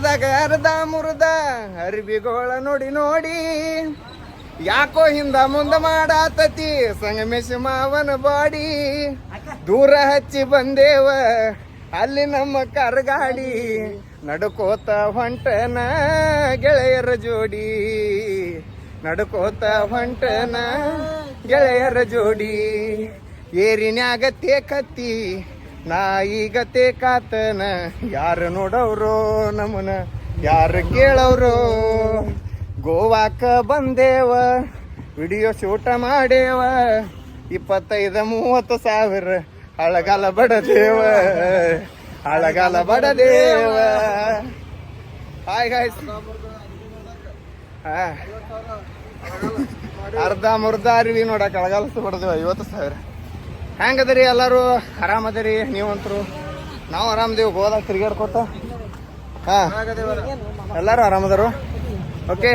ಗಾದಾಗ ಅರ್ಧ ಮುರ್ದ ಅರ್ಬಿಗೋಳ ನೋಡಿ ನೋಡಿ. ಯಾಕೋ ಹಿಂದ ಮುಂದ ಮಾಡಾತತಿ ಸಂಗಮೇಶ ಮಾವನ ಬಾಡಿ. ದೂರ ಹಚ್ಚಿ ಬಂದೇವ, ಅಲ್ಲಿ ನಮ್ಮ ಕರ್ಗಾಡಿ. ನಡ್ಕೋತ ಹೊಂಟನ ಗೆಳೆಯರ ಜೋಡಿ. ನಡ್ಕೋತ ಹೊಂಟನ ಗೆಳೆಯರ ಜೋಡಿ. ಏರಿನ್ಯಾಗ ತೇಕತ್ತಿ ನಾ ಈಗ ತೇಕಾತನ ಯಾರು ನೋಡವ್ರೋ ನಮ್ಮನ, ಯಾರು ಕೇಳವ್ರೋ? ಗೋವಾಕ ಬಂದೇವ, ವಿಡಿಯೋ ಶೂಟ ಮಾಡೇವ ಇಪ್ಪತ್ತೈದು ಮೂವತ್ತು ಸಾವಿರ ಹಳಗಾಲ ಬಡದೇವ ಹಳಗಾಲ ಬಡದೇವ. ಹಾಯ್ ಹಾಯ್ ಅರ್ಧ ಮುರ್ಧ ಅರಿವಿ ನೋಡಕ್ ಹಳಗಾಲ ಬಡದೇವ ಐವತ್ತು ಸಾವಿರ. ಹೆಂಗದರಿ ಎಲ್ಲರೂ? ಆರಾಮದರಿ ನೀವಂತರು? ನಾವು ಆರಾಮದೇವು ಗೋದಾಗ ತಿರ್ಗಾಡ್ಕೊತ ಹಾಂ ಎಲ್ಲರೂ ಆರಾಮದರು ಓಕೆ